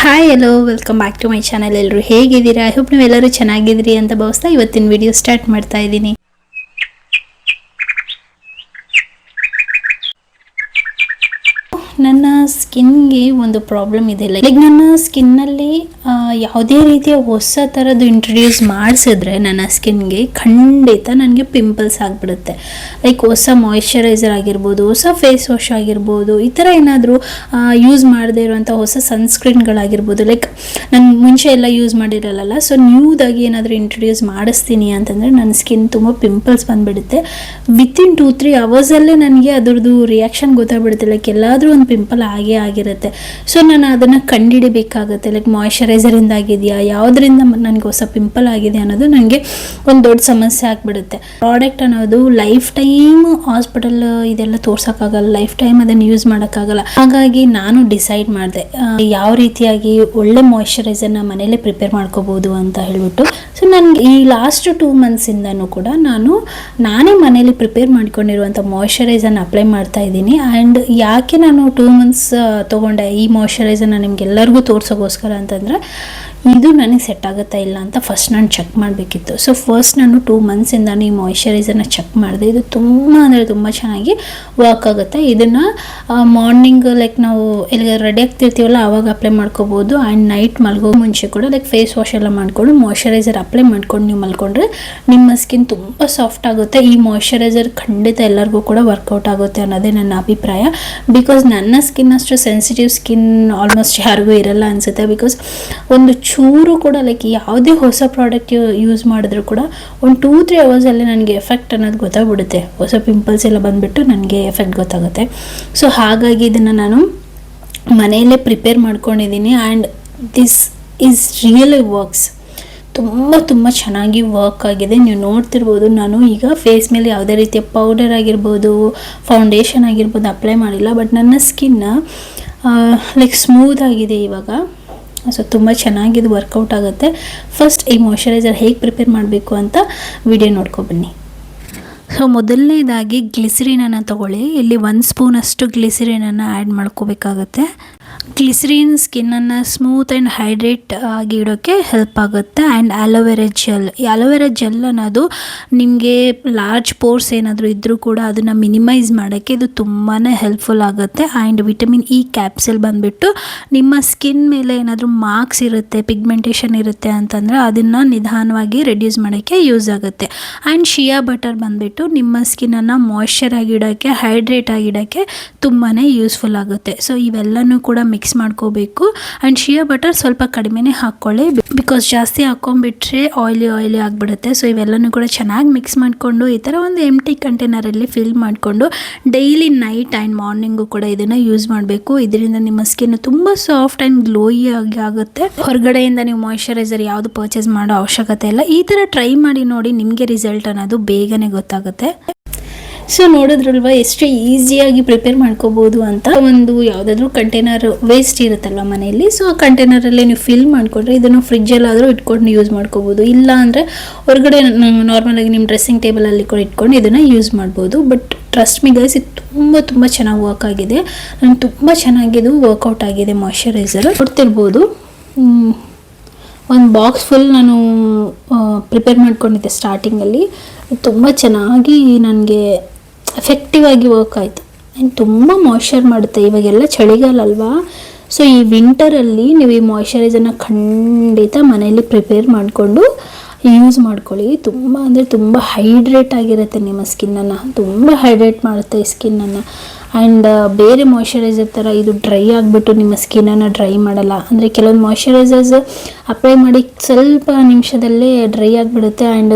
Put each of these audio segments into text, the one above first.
Hi hello welcome back to my channel ಎಲ್ಲರೂ ಹೇಗಿದ್ದೀರಾ? I hope ನೀವೆಲ್ಲರೂ ಚೆನ್ನಾಗಿದ್ದೀರಿ ಅಂತ ಭಾವಿಸ್ತಾ ಇವತ್ತಿನ ವಿಡಿಯೋ ಸ್ಟಾರ್ಟ್ ಮಾಡ್ತಾ ಇದ್ದೀನಿ. ನನ್ನ ಸ್ಕಿನ್ಗೆ ಒಂದು ಪ್ರಾಬ್ಲಮ್ ಇದೆ. ಲೈಕ್ ನನ್ನ ಸ್ಕಿನ್ನಲ್ಲಿ ಯಾವುದೇ ರೀತಿಯ ಹೊಸ ಥರದ್ದು ಇಂಟ್ರೊಡ್ಯೂಸ್ ಮಾಡಿಸಿದ್ರೆ ನನ್ನ ಸ್ಕಿನ್ಗೆ ಖಂಡಿತ ನನಗೆ ಪಿಂಪಲ್ಸ್ ಆಗಿಬಿಡುತ್ತೆ. ಲೈಕ್ ಹೊಸ ಮಾಯಿಶ್ಚರೈಸರ್ ಆಗಿರ್ಬೋದು, ಹೊಸ ಫೇಸ್ ವಾಶ್ ಆಗಿರ್ಬೋದು, ಈ ಥರ ಏನಾದರೂ ಯೂಸ್ ಮಾಡದೇ ಇರುವಂಥ ಹೊಸ ಸನ್ಸ್ಕ್ರೀನ್ಗಳಾಗಿರ್ಬೋದು ಲೈಕ್ ನಾನು ಮುಂಚೆ ಎಲ್ಲ ಯೂಸ್ ಮಾಡಿರಲ್ಲ ಸೊ ನ್ಯೂದಾಗಿ ಏನಾದರೂ ಇಂಟ್ರೊಡ್ಯೂಸ್ ಮಾಡಿಸ್ತೀನಿ ಅಂತಂದರೆ ನನ್ನ ಸ್ಕಿನ್ ತುಂಬ ಪಿಂಪಲ್ಸ್ ಬಂದುಬಿಡುತ್ತೆ. ವಿತಿನ್ ಟೂ ತ್ರೀ ಅವರ್ಸಲ್ಲೇ ನನಗೆ ಅದರದ್ದು ರಿಯಾಕ್ಷನ್ ಗೊತ್ತಾಗ್ಬಿಡುತ್ತೆ. ಲೈಕ್ ಎಲ್ಲಾದರೂ ಒಂದು ಪಿಂಪಲ್ ಆಗೇ ಆಗಿರುತ್ತೆ. ಸೊ ನಾನು ಅದನ್ನು ಕಂಡುಹಿಡಿಬೇಕಾಗುತ್ತೆ ಲೈಕ್ ಮಾಯಿಶ್ಚರೈಸರಿಂದ ಆಗಿದೆಯಾ? ಯಾವುದರಿಂದ ನನಗೆ ಹೊಸ ಪಿಂಪಲ್ ಆಗಿದೆ ಅನ್ನೋದು ನನಗೆ ಒಂದು ದೊಡ್ಡ ಸಮಸ್ಯೆ ಆಗಿಬಿಡುತ್ತೆ. ಪ್ರಾಡಕ್ಟ್ ಅನ್ನೋದು ಲೈಫ್ ಟೈಮ್ ಹಾಸ್ಪಿಟಲ್ ಇದೆಲ್ಲ ತೋರ್ಸೋಕ್ಕಾಗಲ್ಲ. ಲೈಫ್ ಟೈಮ್ ಅದನ್ನು ಯೂಸ್ ಮಾಡೋಕ್ಕಾಗಲ್ಲ. ಹಾಗಾಗಿ ನಾನು ಡಿಸೈಡ್ ಮಾಡಿದೆ. ಯಾವ ರೀತಿಯಾಗಿ ಒಳ್ಳೆ ಮಾಯಿಶ್ಚರೈಸರ್ನ ಮನೇಲೇ ಪ್ರಿಪೇರ್ ಮಾಡ್ಕೋಬೋದು ಅಂತ ಹೇಳ್ಬಿಟ್ಟು. ಸೊ ನನಗೆ ಈ ಲಾಸ್ಟ್ ಟೂ ಮಂತ್ಸಿಂದನೂ ಕೂಡ ನಾನು ನಾನೇ ಮನೇಲಿ ಪ್ರಿಪೇರ್ ಮಾಡ್ಕೊಂಡಿರುವಂಥ ಮಾಯಿಶ್ಚರೈಸರ್ನ ಅಪ್ಲೈ ಮಾಡ್ತಾ ಇದ್ದೀನಿ. ಆ್ಯಂಡ್ ಯಾಕೆ ನಾನು ಟೂ ಮಂತ್ಸ್ ತೊಗೊಂಡೆ ಈ ಮಾಯಿಶ್ಚರೈಸರ್ನ ನಿಮ್ಗೆಲ್ಲರಿಗೂ ತೋರಿಸೋಗೋಸ್ಕರ ಅಂತಂದರೆ ಇದು ನನಗೆ ಸೆಟ್ ಆಗುತ್ತಾ ಇಲ್ಲ ಅಂತ ಫಸ್ಟ್ ನಾನು ಚೆಕ್ ಮಾಡಬೇಕಿತ್ತು. ಸೊ ಫಸ್ಟ್ ನಾನು ಟೂ ಮಂತ್ಸಿಂದ ಈ ಮಾಯಿಶ್ಚರೈಸರ್ನ ಚೆಕ್ ಮಾಡಿದೆ. ಇದು ತುಂಬ ಅಂದರೆ ತುಂಬ ಚೆನ್ನಾಗಿ ವರ್ಕ್ ಆಗುತ್ತೆ. ಇದನ್ನು ಮಾರ್ನಿಂಗ್ ಲೈಕ್ ನಾವು ಎಲ್ಲಿ ರೆಡಿ ಆಗ್ತಿರ್ತೀವಲ್ಲ ಆವಾಗ ಅಪ್ಲೈ ಮಾಡ್ಕೋಬೋದು. ಆ್ಯಂಡ್ ನೈಟ್ ಮಲ್ಗೋ ಮುಂಚೆ ಕೂಡ ಲೈಕ್ ಫೇಸ್ ವಾಶ್ ಎಲ್ಲ ಮಾಡಿಕೊಂಡು ಮಾಯಿಶ್ಚರೈಸರ್ ಅಪ್ಲೈ ಮಾಡ್ಕೊಂಡು ನೀವು ಮಲ್ಕೊಂಡ್ರೆ ನಿಮ್ಮ ಸ್ಕಿನ್ ತುಂಬ ಸಾಫ್ಟ್ ಆಗುತ್ತೆ. ಈ ಮಾಯಿಶ್ಚರೈಸರ್ ಖಂಡಿತ ಎಲ್ಲರಿಗೂ ಕೂಡ ವರ್ಕೌಟ್ ಆಗುತ್ತೆ ಅನ್ನೋದೇ ನನ್ನ ಅಭಿಪ್ರಾಯ. ಬಿಕಾಸ್ ನನ್ನ ಸ್ಕಿನ್ ಅಷ್ಟು ಸೆನ್ಸಿಟಿವ್ ಸ್ಕಿನ್ ಆಲ್ಮೋಸ್ಟ್ ಯಾರಿಗೂ ಇರಲ್ಲ ಅನಿಸುತ್ತೆ. ಬಿಕಾಸ್ ಒಂದು ಚೂರು ಕೂಡ ಲೈಕ್ ಯಾವುದೇ ಹೊಸ ಪ್ರಾಡಕ್ಟ್ ಯೂಸ್ ಮಾಡಿದ್ರು ಕೂಡ, ಒಂದು ಟೂ ತ್ರೀ ಅವರ್ಸಲ್ಲಿ ನನಗೆ ಎಫೆಕ್ಟ್ ಅನ್ನೋದು ಗೊತ್ತಾಗ್ಬಿಡುತ್ತೆ. ಹೊಸ ಪಿಂಪಲ್ಸ್ ಎಲ್ಲ ಬಂದುಬಿಟ್ಟು ನನಗೆ ಎಫೆಕ್ಟ್ ಗೊತ್ತಾಗುತ್ತೆ. ಸೊ ಹಾಗಾಗಿ ಇದನ್ನು ನಾನು ಮನೆಯಲ್ಲೇ ಪ್ರಿಪೇರ್ ಮಾಡ್ಕೊಂಡಿದ್ದೀನಿ and this is really works ತುಂಬ ತುಂಬ ಚೆನ್ನಾಗಿ ವರ್ಕ್ ಆಗಿದೆ. ನೀವು ನೋಡ್ತಿರ್ಬೋದು, ನಾನು ಈಗ ಫೇಸ್ ಮೇಲೆ ಯಾವುದೇ ರೀತಿಯ ಪೌಡರ್ ಆಗಿರ್ಬೋದು ಫೌಂಡೇಶನ್ ಆಗಿರ್ಬೋದು ಅಪ್ಲೈ ಮಾಡಿಲ್ಲ ಬಟ್ ನನ್ನ ಸ್ಕಿನ್ನ ಲೈಕ್ ಸ್ಮೂತ್ ಆಗಿದೆ ಇವಾಗ. ಸೊ ತುಂಬ ಚೆನ್ನಾಗಿದು ವರ್ಕೌಟ್ ಆಗುತ್ತೆ. ಫಸ್ಟ್ ಈ ಮಾಯ್ಶ್ಚರೈಸರ್ ಹೇಗೆ ಪ್ರಿಪೇರ್ ಮಾಡಬೇಕು ಅಂತ ವಿಡಿಯೋ ನೋಡ್ಕೊಬನ್ನಿ ಸೊ ಮೊದಲನೇದಾಗಿ ಗ್ಲಿಸರಿನನ್ನು ತಗೊಳ್ಳಿ. ಇಲ್ಲಿ ಒಂದು ಸ್ಪೂನಷ್ಟು ಗ್ಲಿಸರಿನನ್ನು ಆ್ಯಡ್ ಮಾಡ್ಕೋಬೇಕಾಗತ್ತೆ. ಗ್ಲಿಸರಿನ್ ಸ್ಕಿನ್ನನ್ನು ಸ್ಮೂತ್ ಆ್ಯಂಡ್ ಹೈಡ್ರೇಟ್ ಆಗಿ ಇಡೋಕ್ಕೆ ಹೆಲ್ಪ್ ಆಗುತ್ತೆ. ಆ್ಯಂಡ್ ಆಲೋವೆರಾ ಜೆಲ್, ಈ ಆಲೋವೆರಾ ಜೆಲ್ ಅನ್ನೋದು ನಿಮಗೆ ಲಾರ್ಜ್ ಪೋರ್ಸ್ ಏನಾದರೂ ಇದ್ದರೂ ಕೂಡ ಅದನ್ನು ಮಿನಿಮೈಸ್ ಮಾಡೋಕ್ಕೆ ಇದು ತುಂಬಾ ಹೆಲ್ಪ್ಫುಲ್ ಆಗುತ್ತೆ. ಆ್ಯಂಡ್ ವಿಟಮಿನ್ ಇ ಕ್ಯಾಪ್ಸಲ್ ಬಂದುಬಿಟ್ಟು ನಿಮ್ಮ ಸ್ಕಿನ್ ಮೇಲೆ ಏನಾದರೂ ಮಾರ್ಕ್ಸ್ ಇರುತ್ತೆ, ಪಿಗ್ಮೆಂಟೇಷನ್ ಇರುತ್ತೆ ಅಂತಂದರೆ ಅದನ್ನು ನಿಧಾನವಾಗಿ ರೆಡ್ಯೂಸ್ ಮಾಡೋಕ್ಕೆ ಯೂಸ್ ಆಗುತ್ತೆ. ಆ್ಯಂಡ್ ಶಿಯಾ ಬಟರ್ ಬಂದುಬಿಟ್ಟು ನಿಮ್ಮ ಸ್ಕಿನ್ನನ್ನು ಮಾಯ್ಶ್ಚರ್ ಆಗಿಡೋಕ್ಕೆ ಹೈಡ್ರೇಟ್ ಆಗಿಡೋಕ್ಕೆ ತುಂಬಾ ಯೂಸ್ಫುಲ್ ಆಗುತ್ತೆ. ಸೊ ಇವೆಲ್ಲನೂ ಕೂಡ ಮಿಕ್ಸ್ ಮಾಡ್ಕೋಬೇಕು. ಆ್ಯಂಡ್ ಶಿಯಾ ಬಟರ್ ಸ್ವಲ್ಪ ಕಡಿಮೆನೇ ಹಾಕ್ಕೊಳ್ಳಿ ಬಿಕಾಸ್ ಜಾಸ್ತಿ ಹಾಕೊಂಡ್ಬಿಟ್ರೆ ಆಯ್ಲಿ ಆಯ್ಲಿ ಆಗಿಬಿಡುತ್ತೆ. ಸೊ ಇವೆಲ್ಲನೂ ಕೂಡ ಚೆನ್ನಾಗಿ ಮಿಕ್ಸ್ ಮಾಡಿಕೊಂಡು, ಈ ಥರ ಒಂದು ಎಂಟಿ ಕಂಟೈನರಲ್ಲಿ ಫಿಲ್ ಮಾಡಿಕೊಂಡು ಡೈಲಿ ನೈಟ್ ಆ್ಯಂಡ್ ಮಾರ್ನಿಂಗು ಕೂಡ ಇದನ್ನು ಯೂಸ್ ಮಾಡಬೇಕು. ಇದರಿಂದ ನಿಮ್ಮ ಸ್ಕಿನ್ ತುಂಬ ಸಾಫ್ಟ್ ಆ್ಯಂಡ್ ಗ್ಲೋಯಿ ಆಗಿ ಆಗುತ್ತೆ. ಹೊರಗಡೆಯಿಂದ ನೀವು ಮಾಯಿಶ್ಚರೈಸರ್ ಯಾವುದು ಪರ್ಚೇಸ್ ಮಾಡೋ ಅವಶ್ಯಕತೆ ಇಲ್ಲ. ಈ ಥರ ಟ್ರೈ ಮಾಡಿ ನೋಡಿ ನಿಮಗೆ ರಿಸಲ್ಟ್ ಅನ್ನೋದು ಬೇಗನೆ ಗೊತ್ತಾಗುತ್ತೆ. ಸೊ ನೋಡಿದ್ರಲ್ವಾ, ಎಷ್ಟು ಈಸಿಯಾಗಿ ಪ್ರಿಪೇರ್ ಮಾಡ್ಕೋಬಹುದು ಅಂತ ಒಂದು ಯಾವ್ದಾದ್ರು ಕಂಟೈನರ್ ವೇಸ್ಟ್ ಇರುತ್ತಲ್ವ ಮನೆಯಲ್ಲಿ. ಸೊ ಆ ಕಂಟೈನರ್ ಅಲ್ಲಿ ನೀವು ಫಿಲ್ ಮಾಡ್ಕೊಂಡ್ರೆ ಇದನ್ನು ಫ್ರಿಜ್ಜಲ್ಲಾದರೂ ಇಟ್ಕೊಂಡು ಯೂಸ್ ಮಾಡ್ಕೋಬಹುದು ಇಲ್ಲ ಅಂದ್ರೆ ಹೊರಗಡೆ ನಾರ್ಮಲಾಗಿ ನಿಮ್ಮ ಡ್ರೆಸ್ಸಿಂಗ್ ಟೇಬಲ್ ಅಲ್ಲಿ ಕೂಡ ಇಟ್ಕೊಂಡು ಇದನ್ನ ಯೂಸ್ ಮಾಡ್ಬೋದು. ಬಟ್ ಟ್ರಸ್ಟ್ ಮಿ ಗೈಸ್ ಇದು ತುಂಬ ತುಂಬ ಚೆನ್ನಾಗಿ ವರ್ಕ್ ಆಗಿದೆ. ನನಗೆ ತುಂಬ ಚೆನ್ನಾಗಿದು ವರ್ಕೌಟ್ ಆಗಿದೆ ಮಾಯಿಶ್ಚರೈಸರ್ ಕೊಡ್ತಿರ್ಬೋದು ಒಂದು ಬಾಕ್ಸ್ ಫುಲ್ ನಾನು ಪ್ರಿಪೇರ್ ಮಾಡ್ಕೊಂಡಿದ್ದೆ ಸ್ಟಾರ್ಟಿಂಗಲ್ಲಿ ತುಂಬ ಚೆನ್ನಾಗಿ ನನಗೆ ಎಫೆಕ್ಟಿವ್ ಆಗಿ ವರ್ಕ್ ಆಯಿತು. ಆ್ಯಂಡ್ ತುಂಬ ಮಾಯ್ಶ್ಚರ್ ಮಾಡುತ್ತೆ. ಇವಾಗೆಲ್ಲ ಚಳಿಗಾಲ ಅಲ್ವಾ? ಸೊ ಈ ವಿಂಟರಲ್ಲಿ ನೀವು ಈ ಮಾಯ್ಶ್ಚರೈಸರ್ನ ಖಂಡಿತ ಮನೆಯಲ್ಲಿ ಪ್ರಿಪೇರ್ ಮಾಡಿಕೊಂಡು ಯೂಸ್ ಮಾಡ್ಕೊಳ್ಳಿ. ತುಂಬ ಅಂದರೆ ತುಂಬ ಹೈಡ್ರೇಟ್ ಆಗಿರುತ್ತೆ ನಿಮ್ಮ ಸ್ಕಿನ್ನನ್ನು ತುಂಬ ಹೈಡ್ರೇಟ್ ಮಾಡುತ್ತೆ ಈ ಸ್ಕಿನ್ನನ್ನು ಆ್ಯಂಡ್ ಬೇರೆ ಮಾಯ್ಶ್ಚರೈಸರ್ ಥರ ಇದು ಡ್ರೈ ಆಗಿಬಿಟ್ಟು ನಿಮ್ಮ ಸ್ಕಿನ್ನನ್ನು ಡ್ರೈ ಮಾಡಲ್ಲ. ಅಂದರೆ ಕೆಲವೊಂದು ಮಾಯ್ಶ್ಚರೈಸರ್ಸ್ ಅಪ್ಲೈ ಮಾಡಿ ಸ್ವಲ್ಪ ನಿಮಿಷದಲ್ಲೇ ಡ್ರೈ ಆಗಿಬಿಡುತ್ತೆ. ಆ್ಯಂಡ್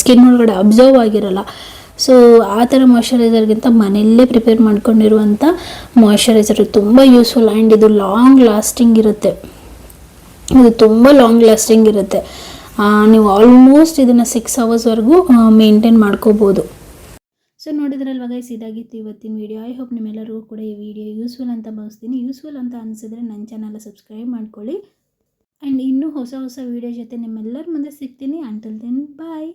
ಸ್ಕಿನ್ ಒಳಗಡೆ ಅಬ್ಸರ್ವ್ ಆಗಿರಲ್ಲ. ಸೊ ಆ ಥರ ಮಾಯಶ್ಚರೈಸರ್ಗಿಂತ ಮನೆಯಲ್ಲೇ ಪ್ರಿಪೇರ್ ಮಾಡ್ಕೊಂಡಿರುವಂಥ ಮಾಯಶ್ಚರೈಸರ್ ತುಂಬ ಯೂಸ್ಫುಲ್ ಆ್ಯಂಡ್ ಇದು ಲಾಂಗ್ ಲಾಸ್ಟಿಂಗ್ ಇರುತ್ತೆ. ಇದು ತುಂಬ ಲಾಂಗ್ ಲಾಸ್ಟಿಂಗ್ ಇರುತ್ತೆ. ನೀವು ಆಲ್ಮೋಸ್ಟ್ ಇದನ್ನು ಸಿಕ್ಸ್ ಅವರ್ಸ್ವರೆಗೂ ಮೇಂಟೈನ್ ಮಾಡ್ಕೋಬೋದು. ಸೊ ನೋಡಿದ್ರಲ್ವ ಗೈಸ್ ಇದಾಗಿತ್ತು ಇವತ್ತಿನ ವಿಡಿಯೋ ಐ ಹೋಪ್ ನಿಮ್ಮೆಲ್ಲರಿಗೂ ಕೂಡ ಈ ವಿಡಿಯೋ ಯೂಸ್ಫುಲ್ ಅಂತ ಭಾವಿಸ್ತೀನಿ. ಯೂಸ್ಫುಲ್ ಅಂತ ಅನಿಸಿದ್ರೆ ನನ್ನ ಚಾನಲ್ ಸಬ್ಸ್ಕ್ರೈಬ್ ಮಾಡ್ಕೊಳ್ಳಿ. ಆ್ಯಂಡ್ ಇನ್ನೂ ಹೊಸ ಹೊಸ ವಿಡಿಯೋ ಜೊತೆ ನಿಮ್ಮೆಲ್ಲರ ಮುಂದೆ ಸಿಗ್ತೀನಿ. Until then bye